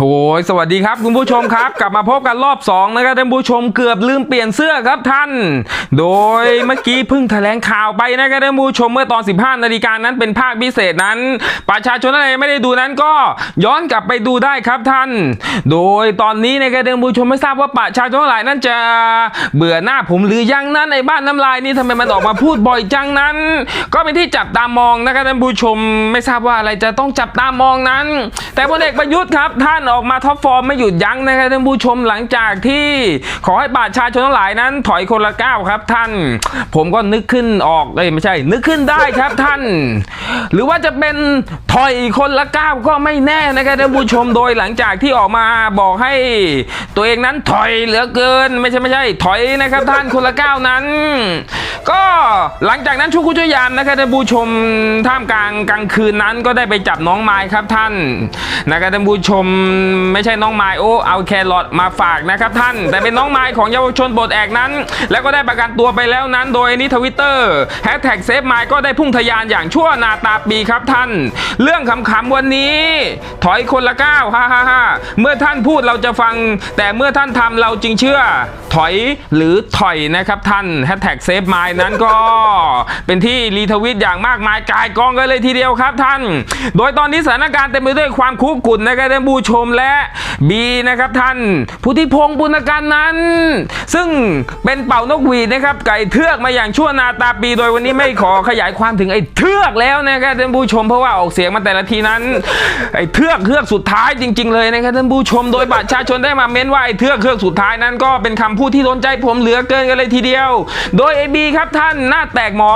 โอ้ยสวัสดีครับคุณผู้ชมครับ กลับมาพบกันรอบ2นะครับท่านผู้ชมเกือบลืมเปลี่ยนเสื้อครับท่าน โดยเมื่อกี้เพิ่งแถลงข่าวไปนะครับท่านผู้ชมเมื่อตอน 15นาฬิกานั้นเป็นภาคพิเศษนั้น ประชาชนอะไรไม่ได้ดูนั้นก็ย้อนกลับไปดูได้ครับท่าน โดยตอนนี้นะครับท่านผู้ชมไม่ทราบว่าประชาชนทั้งหลายนั้นจะเบื่อหน้าผมหรือยังนั้นในบ้านน้ำลายนี่ทำไมมันออกมาพูดบ่อยจังนั้น ก็เป็นที่จับตามองนะครับท่านผู้ชมไม่ทราบว่าอะไรจะต้องจับตามองนั้น แต่พลเอกประยุทธ์ครับท่านออกมาท็อปฟอร์มไม่หยุดยั้งนะครับท่านผู้ชมหลังจากที่ขอให้ประชาชนทั้งหลายนั้น ถอยคนละก้าวครับท่าน ผมก็นึกขึ้นออกเอ้ยไม่ใช่ นึกขึ้นได้ครับท่าน หรือว่าจะเป็นถอยคนละก้าวก็ไม่แน่นะครับท่านผู้ชมโดยหลังจากที่ออกมาบอกให้ ตัวเองนั้นถอยเหลือเกิน ไม่ใช่ไม่ใช่ ถอยนะครับท่านคนละก้าวนั้น ก็หลังจากนั้นชุกุชยามนะครับท่านผู้ชมท่ามกลางกลางคืนนั้นก็ได้ไปจับน้องไม้ครับท่านนะครับท่านผู้ชมไม่ใช่น้องไม้โอ้เอาแครอทมาฝากนะครับท่าน แต่เป็นน้องไม้ของเยาวชนบทแอกนั้น แล้วก็ได้ประกันตัวไปแล้วนั้น โดยนี่ทวิตเตอร์แฮชแท็กเซฟไม้ก็ได้พุ่งทะยานอย่างชั่วนาตาปีครับท่าน เรื่องขำๆวันนี้ ถอยคนละก้าวฮ่าฮ่าฮ่าเมื่อท่านพูดเราจะฟัง แต่เมื่อท่านทำเราจึงเชื่อ ถอยหรือถอยนะครับท่านแฮชแท็กเซฟไม้นั้นก็ เป็นที่รีทวิตอย่างมากมายกายกองกันเลยทีเดียวครับท่าน โดยตอนนี้สถานการณ์เต็มไปด้วยความคุกรุ่นนะครับท่านผู้ชมและบีนะครับท่านพุทธิพงศ์ปุณการนั้น ซึ่งเป็นเป่านกหวีดนะครับไก่เทือกมาอย่างชั่วนาตาปีโดยวันนี้ไม่ขอขยายความถึงไอ้เทือกแล้วนะครับท่านผู้ชมเพราะว่าออกเสียงมาแต่ละทีนั้นไอ้เทือกเทือกสุดท้ายจริง ๆ เลยนะครับท่านผู้ชมโดยประชาชนได้มาเม้นว่าไอ้เทือกเทือกสุดท้ายนั้น ก็เป็นคำพูดที่โดนใจผมเหลือเกินกันเลยทีเดียว โดยไอ้บีครับท่านหน้าแตกหมอ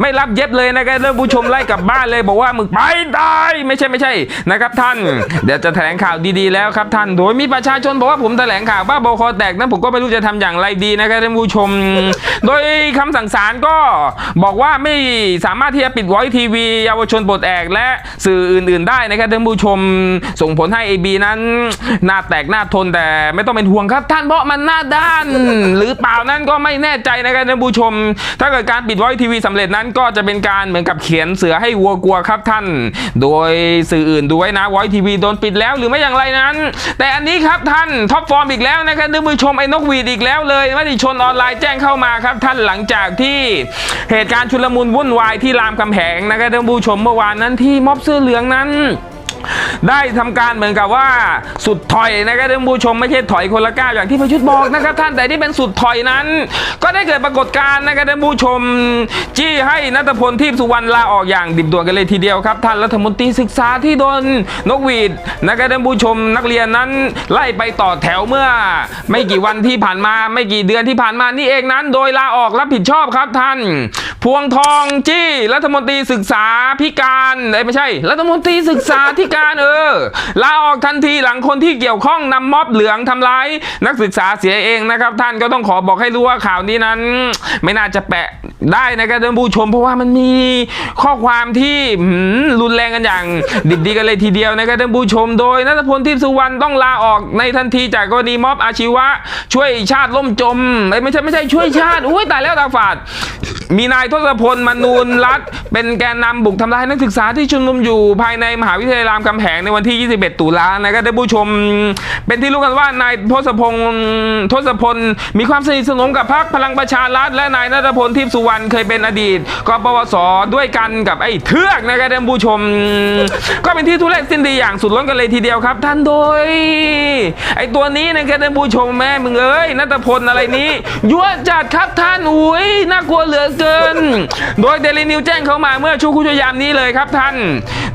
ไม่รับเย็บเลยนะครับท่านผู้ชมไล่กลับบ้านเลยบอกว่ามึงไปได้ไม่ใช่ไม่ใช่นะครับท่าน เดี๋ยวจะแถลงข่าวดีๆแล้วครับท่าน โดยมีประชาชนบอกว่าผมแถลงข่าวบ้าบอคอแตกนั้นผมก็ไม่รู้จะทำอย่างไรดีนะครับท่านผู้ชม โดยคำสั่งศาลก็บอกว่าไม่สามารถที่จะปิดไว้ทีวีเยาวชนปลดแอกและสื่ออื่น ๆ ได้นะครับท่านผู้ชม ส่งผลให้ AB นั้นหน้าแตกหน้าทนแต่ไม่ต้องเป็นห่วงครับท่านเพราะมันหน้าด้าน หรือเปล่านั้นก็ไม่แน่ใจนะครับท่านผู้ชม ถ้าเกิดการปิดไว้ทีวีสำเร็จนั้นก็จะเป็นการเหมือนกับเขียนเสือให้วัวกลัวครับท่าน โดยสื่ออื่นดูไว้นะไว้ทีวีโดนปิดแล้วหรือไม่อย่างไรนั้น แต่อันนี้ครับท่านท็อปฟอร์มอีกแล้วนะครับท่านผู้ชมไอ้นกหวีดอีกแล้วเลยมติชนออนไลน์แจ้งเข้ามาครับท่านหลังจากที่เหตุการณ์ชุลมุนวุ่นวายที่รามคำแหงนะครับท่านผู้ชมเมื่อวานนั้นที่ม็อบเสื้อเหลืองนั้น ได้ทำการเหมือนกับว่าสุดถอยนะครับท่านผู้ชมไม่ใช่ถอยคนละก้าวอย่างที่พยุทธ์บอกนะครับท่านแต่ที่เป็นสุดถอยนั้น ก็ได้เกิดปรากฏการณ์นะครับท่านผู้ชม จี้ให้นัทพลทีพสุวรรณลาออกอย่างดิบด่วนกันเลยทีเดียวครับ ท่านรัฐมนตรีศึกษาที่โดนนกหวีดนะครับท่านผู้ชมนักเรียนนั้น ไล่ไปต่อแถวเมื่อ ไม่กี่วันที่ผ่านมาไม่กี่เดือนที่ผ่านมานี่เองนั้น โดยลาออกรับผิดชอบครับท่านพวงทองจี้รัฐมนตรีศึกษาพิการไม่ใช่ รัฐมนตรีศึกษาธิการเออลาออกทันทีหลังคนที่เกี่ยวข้องนำม็อบเหลืองทำร้ายนักศึกษาเสียเองนะครับ ท่านก็ต้องขอบอกให้รู้ว่าข่าวนี้นั้น ไม่น่าจะแปะ ได้นะครับท่านผู้ชมเพราะว่ามันมีข้อความที่รุนแรงกันอย่าง ดิบดีกันเลยทีเดียวนะครับท่านผู้ชมโดยนัทพลทิพสุวรรณต้องลาออกในทันทีจากกรณีม็อบอาชีวะ ช่วยชาติล่มจม ไม่ใช่ไม่ใช่ช่วยชาติอุ้ยตายแล้วตาฝาดมีนายทศพลมนูนรัตเป็นแกนนำบุกทำลายนักศึกษาที่ชุมนุมอยู่ภายในมหาวิทยาลัยรามคำแหงในวันที่ 21 ตุลานะครับท่านผู้ชม เป็นที่รู้กันว่านายทศพงทศพลมีความสนิทสนมกับพรรคพลังประชารัฐและนายนัทพลทิพสุวรรณเคยเป็นอดีตกปวสด้วยกันกับไอ้เทือกนะครับท่านผู้ชม ก็เป็นที่ทุเรศสิ้นดีอย่างสุดล้นกันเลยทีเดียวครับ ท่านโดย ไอ้ตัวนี้นะครับท่านผู้ชมแม่มึงเอ้ยนัทพลอะไรนี้ยั่วจัดครับท่านอุ้ยน่ากลัวเหลือเกิน โดยเดลินิวแจ้งเข้ามาเมื่อช่วงคุชยามนี้เลยครับท่าน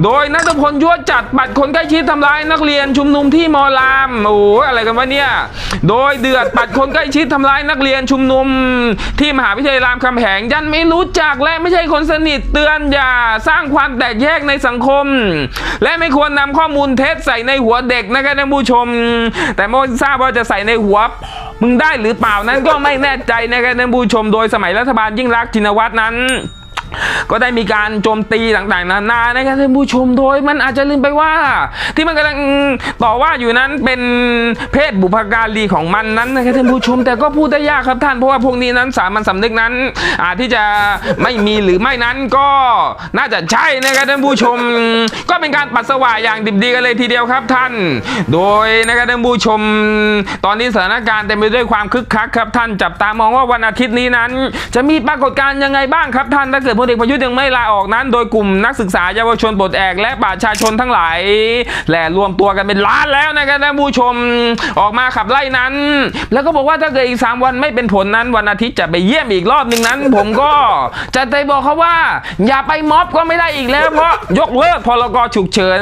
โดยนัทพลยั่วจัดปัดคนใกล้ชิดทำร้ายนักเรียนชุมนุมที่มอลามโอ้อะไรกันวะเนี่ยโดยเดือดปัดคนใกล้ชิดทำร้ายนักเรียนชุมนุม ที่มหาวิทยาลัยรามคำแหงยันไม่รู้จักและไม่ใช่คนสนิทเตือนอย่าสร้างความแตกแยกในสังคม และไม่ควรนำข้อมูลเท็จใส่ในหัวเด็กนะครับท่านผู้ชม แต่ไม่ทราบว่าจะใส่ในหัวมึงได้หรือเปล่านั้นก็ไม่แน่ใจนะครับท่านผู้ชม โดยสมัยรัฐบาลยิ่งรักจินวัตรนั้น ก็ได้มีการโจมตีต่างๆ นานานะครับท่านผู้ชมโดยมันอาจจะลืมไปว่า ที่มันกำลังต่อว่าอยู่นั้นเป็นเพศบุพการีของมันนั้นนะครับท่านผู้ชม แต่ก็พูดได้ยากครับท่านเพราะว่าพวกนี้นั้นสามัญสำนึกนั้น อาจที่จะไม่มีหรือไม่นั้นก็น่าจะใช่นะครับท่านผู้ชม ก็เป็นการปัสสาวะอย่างดิบดีกันเลยทีเดียวครับท่าน โดยนะครับท่านผู้ชม ตอนนี้สถานการณ์เต็มไปด้วยความคึกคักครับท่านจับตามองว่าวันอาทิตย์นี้นั้น จะมีปรากฏการณ์ยังไงบ้างครับท่านถ้าเกิดพลเอกประยุทธ์ยังไม่ลาออกนั้น โดยกลุ่มนักศึกษาเยาวชนปลดแอกและประชาชนทั้งหลายแหละรวมตัวกันเป็นล้านแล้วนะครับท่านผู้ชมออกมาขับไล่นั้น แล้วก็บอกว่าถ้าเกิดอีก 3 วันไม่เป็นผลนั้นวันอาทิตย์จะไปเยี่ยมอีกรอบหนึ่งนั้น ผมก็จะไปบอกเขาว่า อย่าไปม็อบก็ไม่ได้อีกแล้ว เพราะยกเลิกพรกฉุกเฉิน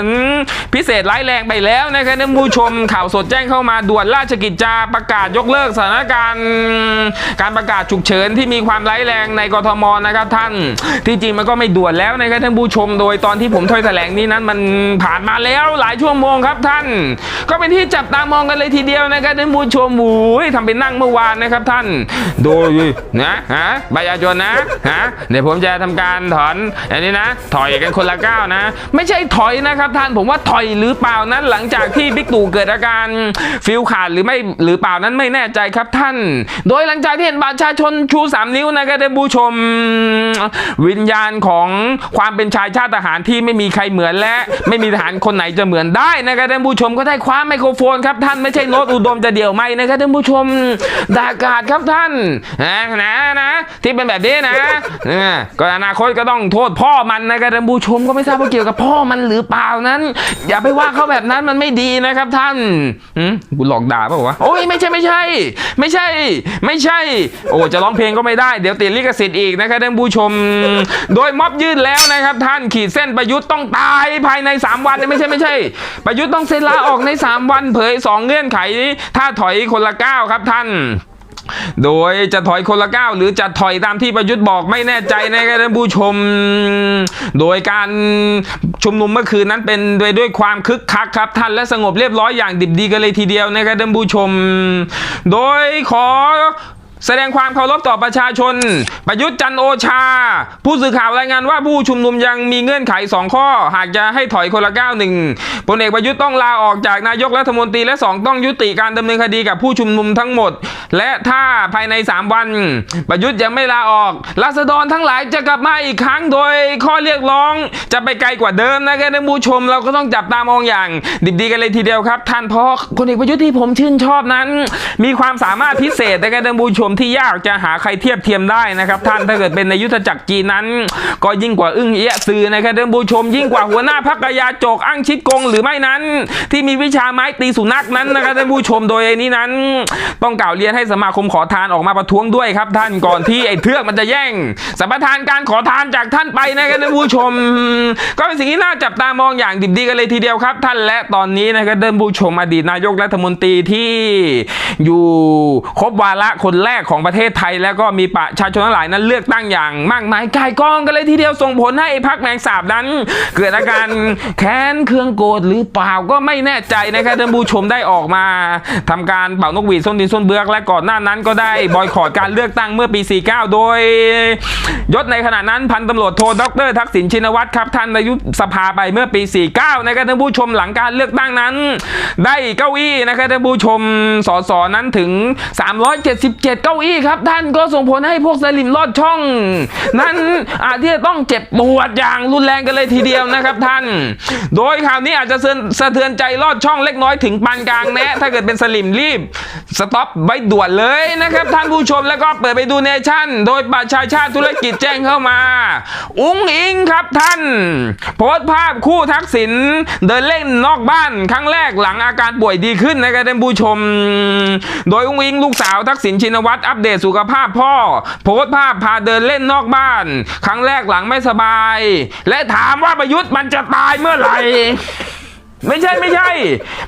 พิเศษร้ายแรงไปแล้วนะครับท่านผู้ชมข่าวสดแจ้งเข้ามาด่วนราชกิจจาประกาศยกเลิกสถานการณ์ การประกาศฉุกเฉินที่มีความร้ายแรงในกทมนะครับท่านที่จริงมันก็ไม่ด่วนแล้วนะครับท่านผู้ชมโดยตอนที่ผมถ้อยแถลงนี้นั้นมันผ่านมาแล้วหลายชั่วโมงครับท่าน ก็เป็นที่จับตามองกันเลยทีเดียวนะครับท่านผู้ชมโอ้ยทำเป็นนั่งเมื่อวานนะครับท่าน โดยนะฮะประชาชนนะฮะเดี๋ยวผมจะทำการถอนอันนี้นะถอยกันคนละก้าวนะ ไม่ใช่ถอยนะครับท่านผมว่าถอยหรือเปล่านั้นหลังจากที่บิ๊กตู่เกิดอาการฟิลขาดหรือไม่หรือเปล่านั้นไม่แน่ใจครับท่าน โดยหลังจากที่เห็นประชาชนชูสามนิ้วนะครับท่านผู้ชมวิญญาณของความเป็นชายชาติทหารที่ไม่มีใครเหมือนและ ไม่มีทหารคนไหนจะเหมือนได้นะครับท่านผู้ชมก็ได้คว้าไมโครโฟนครับท่านไม่ใช่โน้ตอุดมจะเดี่ยวไม่นะครับท่านผู้ชมด่ากาดครับท่านนะนะนะที่เป็นแบบนี้นะเออก็อนาคตก็ต้องโทษพ่อมันนะครับท่านผู้ชมก็ไม่ทราบว่าเกี่ยวกับพ่อมันหรือเปล่านั้น อย่าไปว่าเขาแบบนั้นมันไม่ดีนะครับท่านหืมกูหลอกด่าเปล่าวะโอ้ยไม่ใช่ไม่ใช่ ไม่ใช่ ไม่ใช่ โอ้จะร้องเพลงก็ไม่ได้เดี๋ยวติดลิขสิทธิ์อีกนะครับท่านผู้ชมโดยม็อบยื่นแล้วนะครับ ท่านขีดเส้นประยุทธ์ต้องตายภายใน 3 วันไม่ใช่ไม่ใช่ ประยุทธ์ต้องเซ็นลาออกใน 3 วันเผย 2 เงื่อนไข ถ้าถอยคนละก้าวครับท่านโดยจะถอยคนละก้าวหรือจะถอยตามที่ประยุทธ์บอกไม่แน่ใจนะครับท่านผู้ชม โดยการชุมนุมเมื่อคืนนั้นเป็นไปด้วยความคึกคักครับท่านและสงบเรียบร้อยอย่างดิบดีกันเลยทีเดียวนะครับท่านผู้ชม โดยขอ แสดงความเคารพต่อประชาชน ประยุทธ์จันโอชา ผู้สื่อข่าวรายงานว่าผู้ชุมนุมยังมีเงื่อนไข 2 ข้อ หากจะให้ถอยคนละก้าวหนึ่งพลเอกประยุทธ์ต้องลาออกจากนายกรัฐมนตรีและ 2 ต้องยุติการดำเนินคดีกับผู้ชุมนุมทั้งหมด และถ้าภายใน 3 วัน ประยุทธ์ยังไม่ลาออกราษฎรทั้งหลายจะกลับมาอีกครั้งโดยข้อเรียกร้อง จะไปไกลกว่าเดิมนะครับท่านผู้ชมเราก็ต้องจับตามองอย่าง ดิบดีกันเลยทีเดียวครับ ท่านเพราะพลเอกประยุทธ์ที่ผมชื่นชอบนั้น มีความสามารถพิเศษนะครับท่านผู้ชมที่ยากจะหาใครเทียบเทียมได้นะครับ ท่านถ้าเกิดเป็นในยุทธจักรจีนนั้น ก็ยิ่งกว่าอึ้งเอี้ยะซือนะครับท่านผู้ชมยิ่งกว่าหัวหน้าพักกยาโจกอั้งชิดกงหรือไม่นั้น ที่มีวิชาไม้ตีสุนัขนั้นนะครับท่านผู้ชมโดยไอ้นี้นั้น ต้องกล่าวเรียนให้สมาคมขอทานออกมาประท้วงด้วยครับ ท่านก่อนที่ไอ้เทือกมันจะแย่งสัมปทานการขอทานจากท่านไปนะครับท่านผู้ชม ก็เป็นสิ่งที่น่าจับตามองอย่างดิบดีกันเลยทีเดียวครับ ท่านและตอนนี้นะครับท่านผู้ชมอดีตนายกรัฐมนตรีที่อยู่ครบวาระคนแรกของประเทศไทย แล้วก็มีประชาชนหลายนั้นเลือกตั้งอย่าง มากมายกายกองกันเลยทีเดียวส่งผลให้พักแมงสาบนั้น เกิดอาการแค้นเคืองโกรธหรือเปล่าก็ไม่แน่ใจนะครับท่านผู้ชมได้ออกมาทำการเป่านกหวีดส้นดินส้นเบือกและก่อนหน้านั้นก็ได้บอยคอรดการเลือกตั้งเมื่อปี 49 โดย ยศในขณะนั้นพันตำรวจโทดรทักษิณชินวัตรครับท่านนายกสภาไปเมื่อปี 49 นะครับท่านผู้ชมหลังการเลือกตั้งนั้น ได้เก้าอี้นะครับท่านผู้ชมสสนั้นถึง 377เก้าอี้ครับ ท่านก็ส่งผลให้พวกสลิมลอดช่อง นั้นอาจที่จะต้องเจ็บปวดอย่างรุนแรงกันเลยทีเดียวนะครับท่าน โดยข่าวนี้อาจจะสะเทือนใจลอดช่องเล็กน้อยถึงปานกลางแนะถ้าเกิดเป็นสลิมรีบสต็อปไว้ด่วนเลยนะครับท่านผู้ชมแล้วก็เปิดไปดูเนชั่น โดยประชาชาติธุรกิจแจ้งเข้ามา อุ้งอิงครับท่าน โพสต์ภาพคู่ทักษิณเดินเล่นนอกบ้านครั้งแรกหลังอาการป่วยดีขึ้นนะครับท่านผู้ชม โดยอุ้งอิงลูกสาวทักษิณชินวัตรอัปเดตสุขภาพพ่อ โพสต์ภาพพาเดินเล่นนอกบ้าน ครั้งแรกหลังไม่สบาย และถามว่าประยุทธ์มันจะตายเมื่อไหร่ ไม่ใช่ไม่ใช่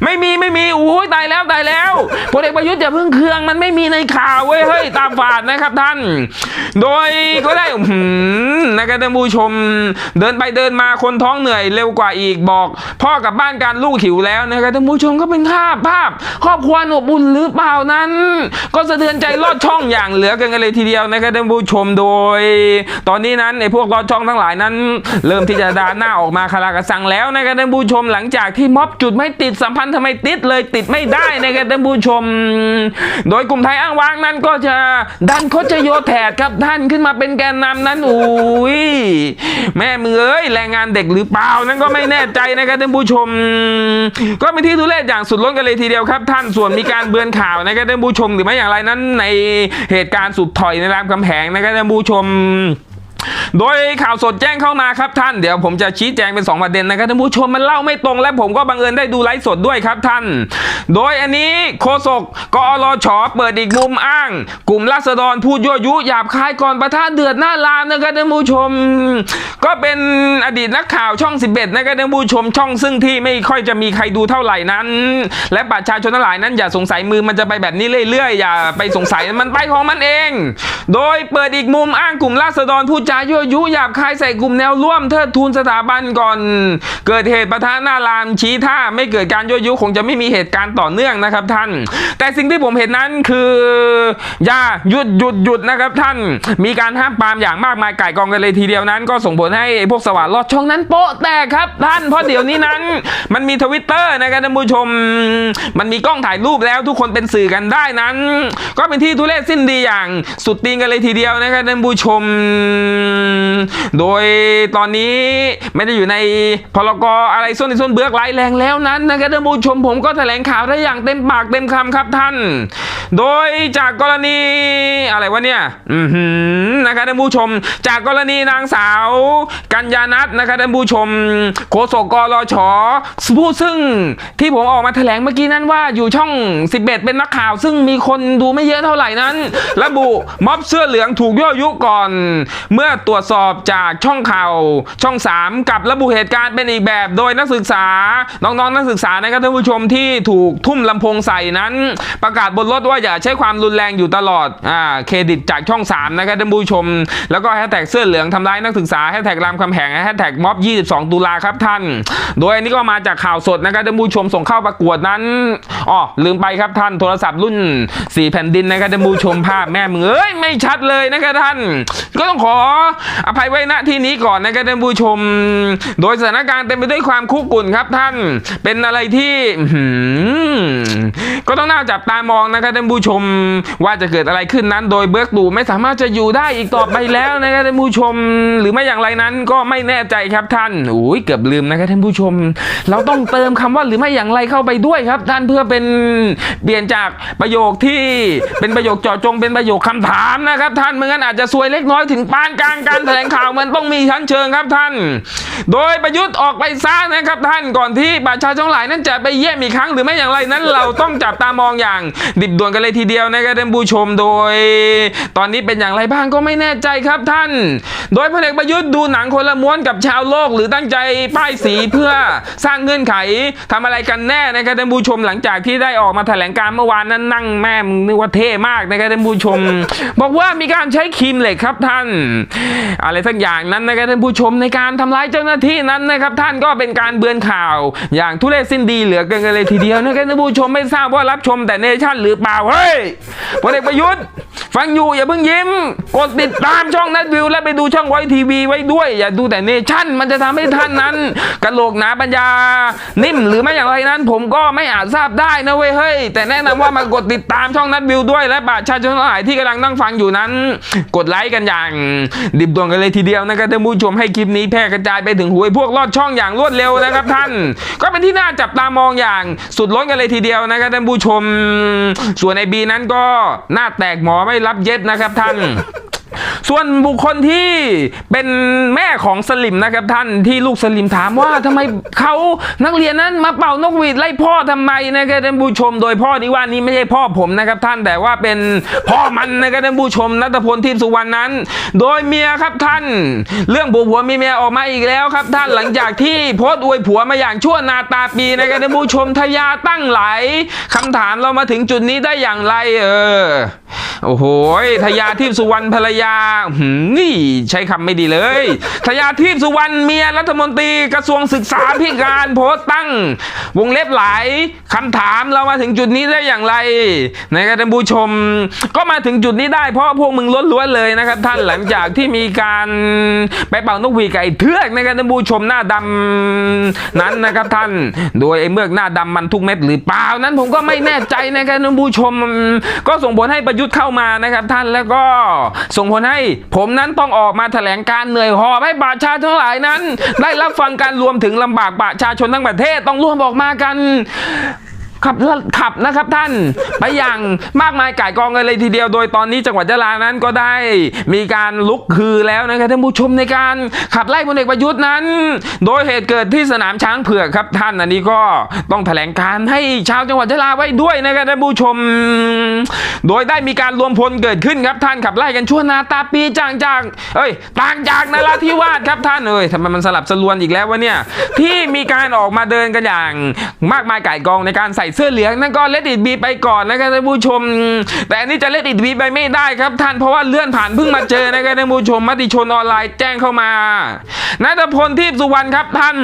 ไม่มีไม่มีโอ้ยตายแล้วตายแล้วพลเอกประยุทธ์อย่าเพิ่งเครืองมันไม่มีในข่าวเว้ยเฮ้ยตามฝาดนะครับท่าน โดยก็ได้นะครับท่านผู้ชม เดินไปเดินมาคนท้องเหนื่อยเร็วกว่าอีกบอก พ่อกลับบ้านการลูกหิวแล้วนะครับท่านผู้ชมก็เป็นภาพภาพ ครอบครัวอบอุ่นหรือเปล่านั้น ก็สะเทือนใจลอดช่องอย่างเหลือเกินกันเลยทีเดียวนะครับท่านผู้ชมโดย ตอนนี้นั้นไอ้พวกลอดช่องทั้งหลายนั้น เริ่มที่จะดานหน้าออกมาคาราคาซังแล้วนะครับท่านผู้ชมหลังจากที่ม็อบจุดไม่ติดสัมพันธ์ทำไมติดเลยติดไม่ได้นะครับท่านผู้ชม โดยกลุ่มไทยอ้างว้างนั้นก็จะดันโคชโยแทดครับท่านขึ้นมาเป็นแกนนำนั้นอุ้ยแม่มือเอ้ยแรงงานเด็กหรือเปล่านั้นก็ไม่แน่ใจนะครับท่านผู้ชม ก็เป็นที่ทุเรศอย่างสุดล้นกันเลยทีเดียวครับ ท่านส่วนมีการเบือนข่าวนะครับท่านผู้ชมหรือไม่อย่างไรนั้นในเหตุการณ์สุดถอยในรามคำแหงนะครับท่านผู้ชม โดยข่าวสดแจ้งเข้ามาครับท่านเดี๋ยวผมจะชี้แจงเป็น 2 ประเด็นนะครับท่านผู้ชมมันเล่าไม่ตรง และผมก็บังเอิญได้ดูไลฟ์สดด้วยครับท่าน โดยอันนี้โฆษกกอรชเปิดอีกมุมอ้าง กลุ่มราษฎรพูดยั่วยุหยาบคายก่อนประท่าเดือดหน้าลามนะครับท่านผู้ชม ก็เป็นอดีตนักข่าวช่อง 11นะครับท่านผู้ชมช่องซึ่งที่ไม่ค่อยจะมีใครดูเท่าไหร่นั้น และประชาชนทั้งหลายนั้นอย่าสงสัยมือมันจะไปแบบนี้เรื่อยๆอย่าไปสงสัยมันไปของมันเอง โดยเปิดอีกมุมอ้างกลุ่มราษฎรพูดจายั่วยุหยาบคายใส่กลุ่มแนวร่วมเทิดทูนสถาบันก่อน เกิดเหตุประทะหน้ารามชี้ท่าไม่เกิดการยั่วยุคงจะไม่มีเหตุการณ์ต่อเนื่องนะครับท่าน แต่สิ่งที่ผมเห็นนั้นคืออย่าหยุดหยุดหยุดนะครับท่าน มีการห้ามปามอย่างมากมายไก่กองกันเลยทีเดียวนั้น ก็ส่งผลให้พวกสวัสดิ์รอดช่องนั้นโป๊ะแตกครับท่านเพราะเดี๋ยวนี้นั้นมันมีทวิตเตอร์นะครับท่านผู้ชม มันมีกล้องถ่ายรูปแล้วทุกคนเป็นสื่อกันได้นั้น ก็เป็นที่ทุเรศสิ้นดีอย่างสุดตีนกันเลยทีเดียวนะครับท่านผู้ชมโดยตอนนี้ไม่ได้อยู่ในพลกอะไรส้นในส้นเบือกไร้ายแรงแล้วนั้นนะครับท่านผู้ชมผมก็แถลงข่าวได้อย่างเต็มปากเต็มคำครับท่าน โดยจากกรณีอะไรวะเนี่ยอืนะครับท่านผู้ชม จากกรณีนางสาว กัญญานัทนะครับท่านผู้ชม โฆษกกรชผู้ซึ่งที่ผมออกมาแถลงเมื่อกี้นั้นว่าอยู่ช่อง 11 เป็นนักข่าว ซึ่งมีคนดูไม่เยอะเท่าไหร่นั้น ระบุม็อบเสื้อเหลืองถูกยั่วยุก่อน เมื่อตรวจสอบจากช่องข่าวช่อง 3 กับระบุเหตุการณ์เป็นอีกแบบโดยนักศึกษา น้องๆ นักศึกษานะครับท่านผู้ชมที่ถูกทุ่มลำโพงใส่นั้น ประกาศบนรถว่าอย่าใช้ความรุนแรงอยู่ตลอดอ่าเครดิตจากช่อง 3 นะครับท่านผู้ชม แล้วก็แฮชแท็กเสื้อเหลืองทำร้ายนักศึกษาแฮชแท็กรามคำแหงแฮชแท็กม็อบ 22 ตุลาครับท่าน โดยอันนี้ก็มาจากข่าวสดนะครับท่านผู้ชมส่งเข้าประกวดนั้นอ๋อลืมไปครับท่านโทรศัพท์รุ่น4แผ่นดินนะครับท่านผู้ชมภาพแม่มึงเอ้ยไม่ชัดเลยนะครับท่าน ก็ต้องขออภัยไว้ณที่นี้ก่อนนะครับท่านผู้ชม โดยสถานการณ์เต็มไปด้วยความคุกกุ่นครับท่าน เป็นอะไรที่ก็ต้องน่าจับตามองนะครับท่านผู้ชม ว่าจะเกิดอะไรขึ้นนั้น โดยเบิร์กดูไม่สามารถจะอยู่ได้อีกต่อไปแล้วนะครับท่านผู้ชม หรือไม่อย่างไรนั้นก็ไม่แน่ใจครับท่านโอ้ยเกือบลืมนะครับท่านผู้ชม เราต้องเติมคำว่าหรือไม่อย่างไรเข้าไปด้วยครับ ท่านเพื่อเป็นเปลี่ยนจากประโยคที่เป็นประโยคเจาะจงเป็นประโยคคำถามนะครับ ท่านไม่งั้นอาจจะซวยเล็กน้อยถึงปานกลางางการแถลงข่าวมันต้องมีชั้นเชิงครับท่าน โดยประยุทธ์ออกไปซ่านะครับท่านก่อนที่ประชาชนหลายนั้นจะไปเยี่ยมอีกครั้งหรือไม่อย่างไรนั้น เราต้องจับตามองอย่าง ดิบด่วนกันเลยทีเดียวนะครับท่านผู้ชมโดย ตอนนี้เป็นอย่างไรบ้างก็ไม่แน่ใจครับท่าน โดยพลเอกประยุทธ์ดูหนังคนละม้วนกับชาวโลก หรือตั้งใจป้ายสีเพื่อสร้างเงื่อนไขทำอะไรกันแน่นะครับท่านผู้ชมหลังจากที่ได้ออกมาแถลงการเมื่อวานนั้นนั่งแม่มึงนึกว่าเท่มากนะครับท่านผู้ชม บอกว่ามีการใช้ครีมเหล็กครับท่านอะไรสักอย่างนั้นนะครับท่านผู้ชมในการทำร้ายเจ้าหน้าที่นั้นนะครับ ท่านก็เป็นการเบือนข่าว อย่างทุเรศสิ้นดีเหลือเกินกันเลยทีเดียวนะครับท่านผู้ชมไม่ทราบว่ารับชมแต่เนชั่นหรือเปล่าเฮ้ยพลเอกประยุทธ์ฟังอยู่อย่าเพิ่งยิ้ม กดติดตามช่องนัดวิว และไปดูช่องไวทีวีไว้ด้วย อย่าดูแต่เนชั่น มันจะทำให้ท่านนั้นกระโหลกหนาปัญญา นิ่มหรือไม่อย่างไรนั้น ผมก็ไม่อาจทราบได้นะเว้ยเฮ้ยแต่แนะนำว่ามากดติดตามช่องนัดวิวด้วยและประชาชนทั้งหลายที่กำลังนั่งฟังอยู่นั้น กดไลค์กันอย่างดิบดวงกันเลยทีเดียวนะครับท่านผู้ชมให้คลิปนี้แพร่กระจายไปถึงหวยพวกลอดช่องอย่างรวดเร็วนะครับท่าน ก็เป็นที่น่าจับตามองอย่างสุดล้นกันเลยทีเดียวนะครับท่านผู้ชม ส่วนไอบีนั้นก็หน้าแตกหมอไม่รับเย็บนะครับท่าน ส่วนบุคคลที่เป็นแม่ของสลิมนะครับท่านที่ลูกสลิมถามว่าทำไมเขานักเรียนนั้นมาเป่านกหวีดไล่พ่อทำไมนะครับท่านผู้ชม โดยพ่อที่ว่านี้ไม่ใช่พ่อผมนะครับท่านแต่ว่าเป็นพ่อมันนะครับท่านผู้ชมนัทพลทิพย์สุวรรณนั้น โดยเมียครับท่าน เรื่องผัวผัวมีเมียออกมาอีกแล้วครับ ท่านหลังจากที่โพสต์อวยผัวมาอย่างชั่วนาตาปีนะครับท่านผู้ชมทยาตั้งหลายคำถามเรามาถึงจุดนี้ได้อย่างไรเออโอ้โหทยาทิพย์สุวรรณภรรยาหืมนี่ใช้คำไม่ดีเลยทยาทิพย์สุวรรณเมียรัฐมนตรีกระทรวงศึกษาพิการโพสต์ตั้ง วงเล็บหลายคำถามเรามาถึงจุดนี้ได้อย่างไรนะครับท่านผู้ชม ก็มาถึงจุดนี้ได้เพราะพวกมึงล้วนๆเลยนะครับ ท่านหลังจากที่มีการไปเป่านกหวีไก่เทือกนะครับท่านผู้ชมหน้าดำนั้นนะครับท่าน โดยไอ้เมือกหน้าดำมันทุกเม็ดหรือเปล่านั้นผมก็ไม่แน่ใจนะครับท่านผู้ชม ก็ส่งผลให้ประยุทธ์เข้ามานะครับท่านแล้วก็ส่งผลให้ ผมนั้นต้องออกมาแถลงการเหนื่อยหอบให้ประชาชนทั้งหลายนั้น ได้รับฟังการรวมถึงลำบากประชาชนทั้งประเทศต้องร่วมออกมากัน ขับขับนะครับท่านไปอย่างมากมายก่ายกองกันเลยทีเดียวโดยตอนนี้จังหวัดยะลานั้นก็ได้ มีการลุกคือแล้วนะครับท่านผู้ชมในการขับไล่พลเอกประยุทธ์นั้น โดยเหตุเกิดที่สนามช้างเผือกครับท่านอันนี้ก็ต้องแถลงการให้ชาวจังหวัดยะลาไว้ด้วยนะครับท่านผู้ชม โดยได้มีการรวมพลเกิดขึ้นครับท่านขับไล่กันชั่วนาตาปีจางจากเอ้ยต่างจากนราธิวาสครับท่านเอ้ยทำไมมันสลับสลวนอีกแล้ววะเนี่ยที่มีการออกมาเดินกันอย่างมากมายก่ายกองในการใส่เสื้อเหลืองนั่นก็เลดอิดบีไปก่อนนะครับท่านผู้ชม แต่อันนี้จะเลดอิดบีไปไม่ได้ครับท่านเพราะว่าเลื่อนผ่านเพิ่งมาเจอนะครับท่านผู้ชมมติชนออนไลน์แจ้งเข้ามานัทพลทิพสุวรรณครับท่าน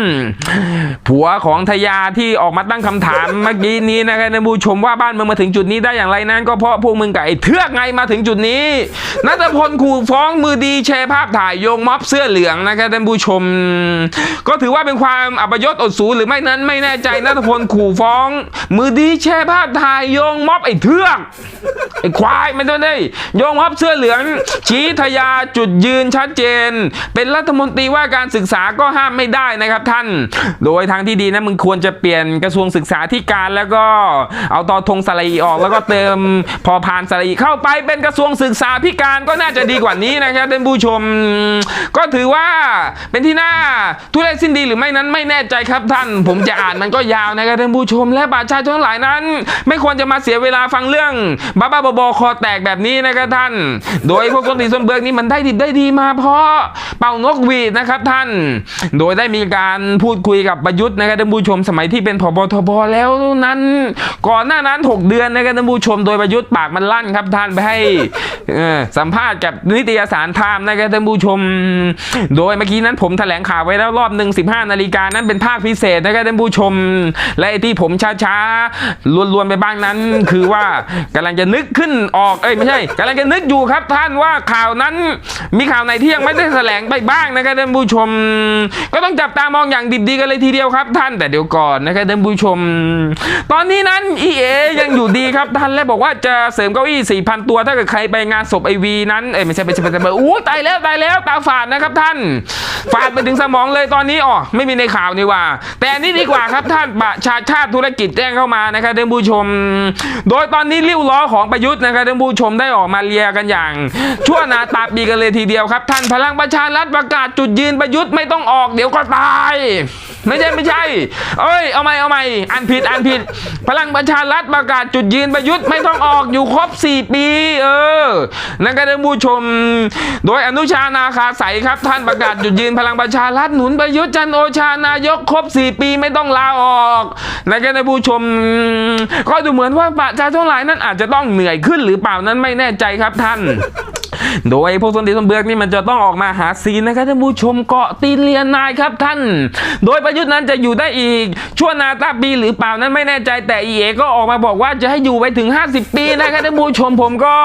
ผัวของทยาที่ออกมาตั้งคำถามเมื่อกี้นี้นะครับท่านผู้ชมว่าบ้านเมืองมาถึงจุดนี้ได้อย่างไรนั้น ก็เพราะพวกมึงกับไอ้เทือกไงมาถึงจุดนี้นัทพลขู่ฟ้องมือดีแชร์ภาพถ่ายโยงม็อบเสื้อเหลืองนะครับท่านผู้ชม ก็ถือว่าเป็นความอัปยศอดสูหรือไม่นั้นไม่แน่ใจนัทพลขู่ฟ้องมือดีแชร์ภาพถ่ายโยงม็อบไอ้เทือกไอ้ควายมันตัวนี้โยงม็อบเสื้อเหลือง ชี้ทยาจุดยืนชัดเจน เป็นรัฐมนตรีว่าการศึกษาก็ห้ามไม่ได้นะครับท่าน โดยทางที่ดีนะมึงควรจะเปลี่ยนกระทรวงศึกษาธิการแล้วก็เอาตอทงสระอีออกแล้วก็เติมพอพานสระอีเข้าไปเป็นกระทรวงศึกษาธิการก็น่าจะดีกว่านี้นะครับท่านผู้ชม ก็ถือว่าเป็นที่น่าทุเรศสิ้นดีหรือไม่นั้นไม่แน่ใจครับท่าน ผมจะอ่านมันก็ยาวนะครับท่านผู้ชมและประชาชนทั้งหลายนั้น ไม่ควรจะมาเสียเวลาฟังเรื่องบ้าบ้าบอคอแตกแบบนี้นะครับท่าน โดยพวกต้นตีส้นเบิกนี้มันได้ดิบได้ดีมาเพราะเป่านกหวีดนะครับท่าน โดยได้มีการพูดคุยกับประยุทธ์นะครับท่านผู้ชมสมัยที่เป็นผบทบแล้วนั้น ก่อนหน้านั้น 6 เดือนนะครับท่านผู้ชม โดยประยุทธ์ปากมันลั่นครับท่านไปให้สัมภาษณ์กับนิตยสารไทม์นะครับท่านผู้ชม โดยเมื่อกี้นั้นผมแถลงข่าวไว้แล้วรอบหนึ่ง15 นาฬิกานั้นเป็นภาคพิเศษนะครับท่านผู้ชม และไอที่ผมช้าๆลวนๆไปบ้างนั้น คือว่ากำลังจะนึกขึ้นออกเอ้ยไม่ใช่กำลังจะนึกอยู่ครับท่านว่าข่าวนั้น มีข่าวไหนที่ยังไม่ได้แถลงไปบ้างนะครับท่านผู้ชม ก็ต้องจับตามองอย่างดิบดีกันเลยทีเดียวครับท่านแต่เดี๋ยวก่อนนะครับท่านผู้ชม ตอนนี้นั้น EA ยังอยู่ดีครับท่านและบอกว่าจะเสริมเก้าอี้4,000 ตัวถ้าเกิดใครไปงานศพไอวีนั้นเอ้ยไม่ใช่ไม่ใช่ไม่ใช่ไม่ใช่อู้ตายแล้วตายแล้วตาฝาดนะครับท่านฝาดไปถึงสมองเลยตอนนี้อ๋อไม่มีในข่าวนี่ว่า แต่นนี้ดีกว่าครับท่านประชาชาติธุรกิจแจ้งเข้ามานะครับท่านผู้ชม โดยตอนนี้ริ้วล้อของประยุทธ์นะครับท่านผู้ชมได้ออกมาเลียกันอย่าง ชั่วนาตาปีกันเลยทีเดียวครับ ท่านพลังประชารัฐประกาศจุดยืนประยุทธ์ไม่ต้องออกเดี๋ยวก็ตาย ไม่ใช่ไม่ใช่ เอ้ยเอาใหม่เอาใหม่อ่านผิดอ่านผิด พลังประชารัฐประกาศจุดยืนประยุทธ์ไม่ต้องออกอยู่ครบ 4 ปี เออนั่นก็ท่านผู้ชม โดยอนุชานาคาใสครับ ท่านประกาศจุดยืนพลังประชารัฐหนุนประยุทธ์จันโอชานายกครบ 4 ปีไม่ต้องลาออกนั่นก็ท่านผู้ชมก็ดูเหมือนว่าประชาชนหลายนั้นอาจจะต้องเหนื่อยขึ้นหรือเปล่านั้นไม่แน่ใจครับท่าน โดยพวกส้นตีนส้นเบือกนี่มันจะต้องออกมาหาซีนนะครับท่านผู้ชมเกาะตีนเรียนนายครับท่าน โดยประยุทธ์นั้นจะอยู่ได้อีก ชั่วนาตาปีหรือเปล่านั้นไม่แน่ใจแต่อีเอก็ออกมาบอกว่าจะให้อยู่ไปถึง 50 ปีนะครับท่านผู้ชมผมก็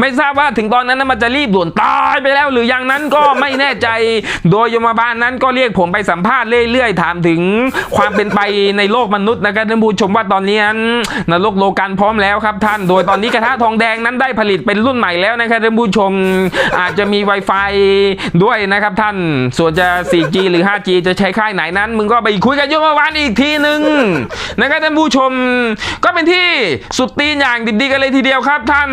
ไม่ทราบว่าถึงตอนนั้นนะมันจะรีบด่วนตายไปแล้ว หรือยังนั้นก็ไม่แน่ใจ โดยยมบาลนั้นก็เรียกผมไปสัมภาษณ์เรื่อยๆถามถึงความเป็นไปในโลกมนุษย์นะครับท่านผู้ชมว่าตอนนี้นั้นนรกโลกันพร้อมแล้วครับท่าน โดยตอนนี้กระทะทองแดงนั้นได้ผลิตเป็นรุ่นใหม่แล้วนะครับท่านผู้ชมอาจจะมี Wi-Fi ด้วยนะครับท่าน ส่วนจะ 4G หรือ 5G จะใช้ค่ายไหนนั้น มึงก็ไปคุยกันยมวานอีกทีหนึ่งนะครับท่านผู้ชม ก็เป็นที่สุดตีนอย่างดิบดีกันเลยทีเดียวครับท่าน